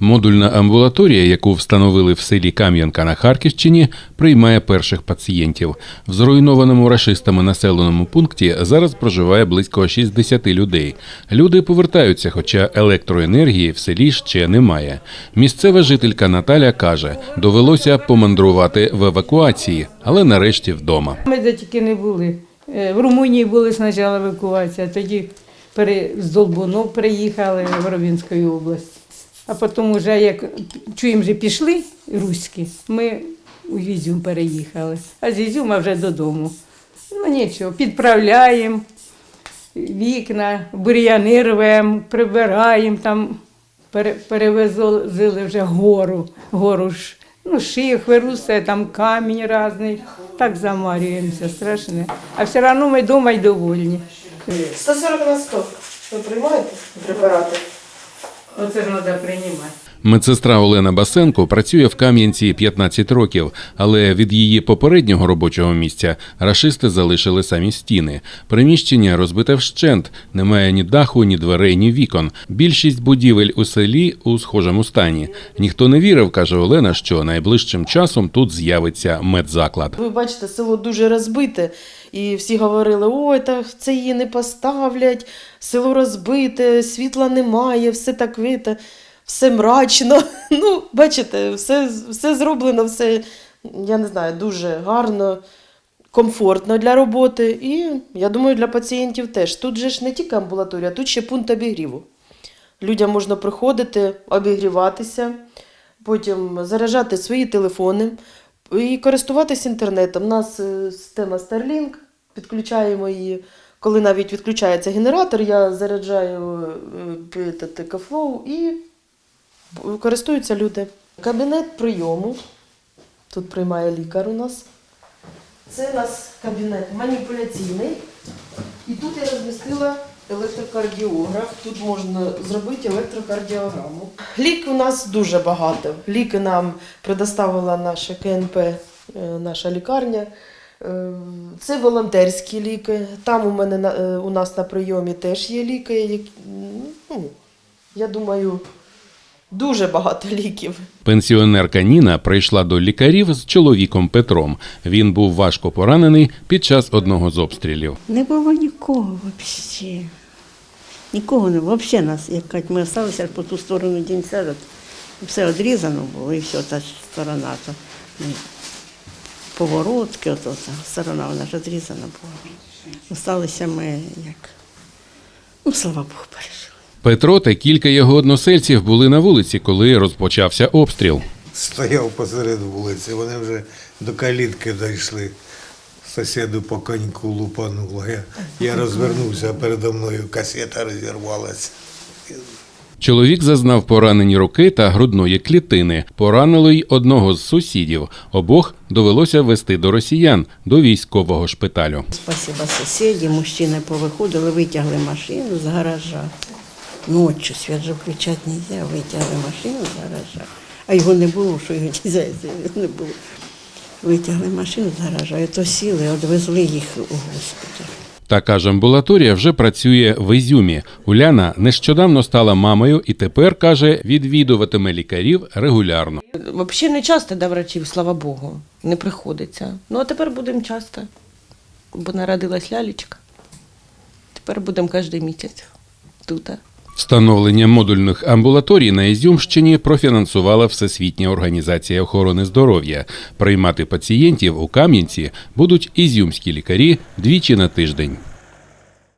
Модульна амбулаторія, яку встановили в селі Кам'янка на Харківщині, приймає перших пацієнтів. В зруйнованому рашистами населеному пункті зараз проживає близько 60 людей. Люди повертаються, хоча електроенергії в селі ще немає. Місцева жителька Наталя каже, довелося помандрувати в евакуації, але нарешті вдома. Ми де тільки не були. Е, В Румунії були спочатку евакуація, тоді з Долбунов приїхали в Ровінську область. А потім, вже як чуємо, вже пішли руські, ми у Ізюм переїхали, а з Ізюма вже додому. Ну нічого, підправляємо вікна, бур'яни рвемо, прибираємо, там пере- перевезли вже гору, гору ж. Ну, шихви, русе, там камінь різний. Так замарюємося, страшне. А все одно ми вдома й довольні. 140 на 100. Ви приймаєте препарати? Оце ж треба приймати. Медсестра Олена Басенко працює в Кам'янці 15 років, але від її попереднього робочого місця рашисти залишили самі стіни. Приміщення розбите вщент, немає ні даху, ні дверей, ні вікон. Більшість будівель у селі у схожому стані. Ніхто не вірив, каже Олена, що найближчим часом тут з'явиться медзаклад. Ви бачите, село дуже розбите, і всі говорили: ой, та це її не поставлять, село розбите, світла немає, все так вите, все мрачно. Ну, бачите, все, все зроблено, все, я не знаю, дуже гарно, комфортно для роботи. І я думаю, для пацієнтів теж. Тут же ж не тільки амбулаторія, тут ще пункт обігріву. Людям можна приходити, обігріватися, потім заряджати свої телефони і користуватися інтернетом. У нас е, система Starlink, підключаємо її. Коли навіть відключається генератор, я заряджаю е, этот, EcoFlow і користуються люди. Кабінет прийому. Тут приймає лікар у нас. Це у нас кабінет маніпуляційний. І тут я розмістила електрокардіограф. Тут можна зробити електрокардіограму. Лік у нас дуже багато. Ліки нам предоставила наша КНП, е, наша лікарня. Е, Це волонтерські ліки. Там у мене е, у нас на прийомі теж є ліки. які, Ну, я думаю, дуже багато ліків. Пенсіонерка Ніна прийшла до лікарів з чоловіком Петром. Він був важко поранений під час одного з обстрілів. Не було нікого взагалі. Нікого не було. Взагалі нас, як кажуть, ми залишилися по ту сторону дінця, все відрізано було, і все, та сторона, то поворотки, ото, та сторона вона ж відрізана була. Осталися ми як. Ну, слава Богу, пережили. Петро та кілька його односельців були на вулиці, коли розпочався обстріл. Стояв посеред вулиці, вони вже до калітки дійшли. Сусіду по коньку лупануло. Я, я розвернувся, а передо мною касета розірвалася. Чоловік зазнав поранені руки та грудної клітини. Поранило й одного з сусідів. Обох довелося вести до росіян до військового шпиталю. Спасибо сусіді, мужчини повиходили, витягли машину з гаража. Ночі свят же включати не можна, витягли машину з гаража. А його не було, що його нельзя, не було. Витягли машину з гаража, і то сіли, відвезли їх у госпіталь. Така ж амбулаторія вже працює в Ізюмі. Уляна нещодавно стала мамою і тепер каже, відвідуватиме лікарів регулярно. Взагалі не часто до врачів, слава Богу, не приходиться. Ну а тепер будемо часто, бо народилась лялечка. Тепер будемо кожен місяць тут. Встановлення модульних амбулаторій на Ізюмщині профінансувала Всесвітня організація охорони здоров'я. Приймати пацієнтів у Кам'янці будуть ізюмські лікарі двічі на тиждень.